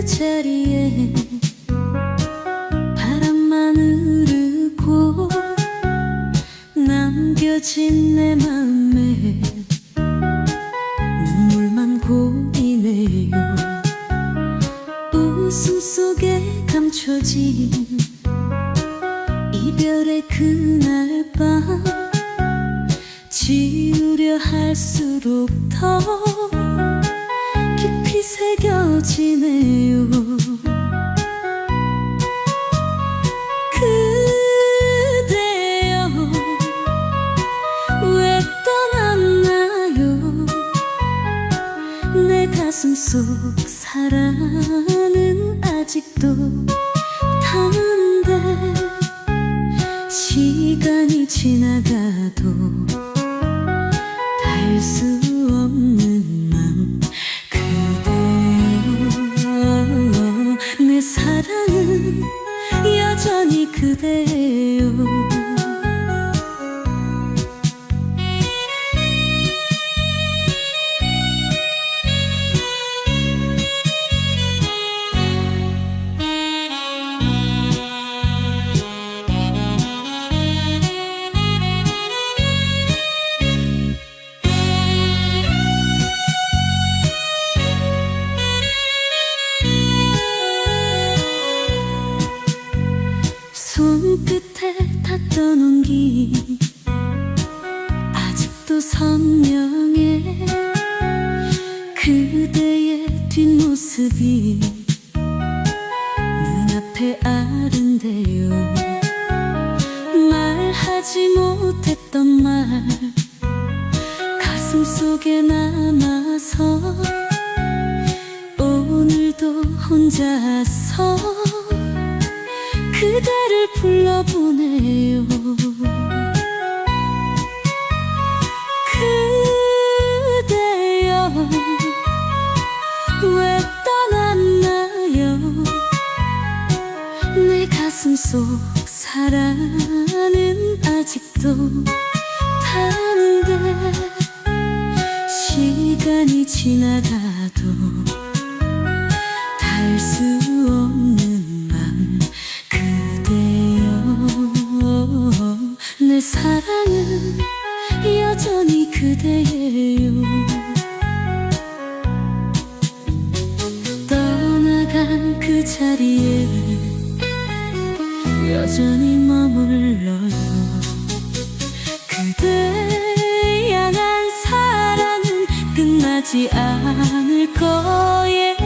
그 자리에 바람만 흐르고 남겨진 내 맘에 눈물만 고이네요. 웃음 속에 감춰진 이별의 그날 밤 지우려 할수록 더 깊이 새겨 지네요. 그대여 왜 떠났나요? 내 가슴 속 사랑은 아직도 타는데 시간이 지나가도 닿을 수 여전 온기 아직도 선명해. 그대의 뒷모습이 눈앞에 아른대요. 말하지 못했던 말 가슴 속에 남아서 오늘도 혼자서 그대를 불러보네요. 그대여 왜 떠났나요? 내 가슴 속 사랑은 아직도 타는데 시간이 지나 내 사랑은 여전히 그대예요. 떠나간 그 자리에 여전히 머물러요. 그대 향한 사랑은 끝나지 않을 거예요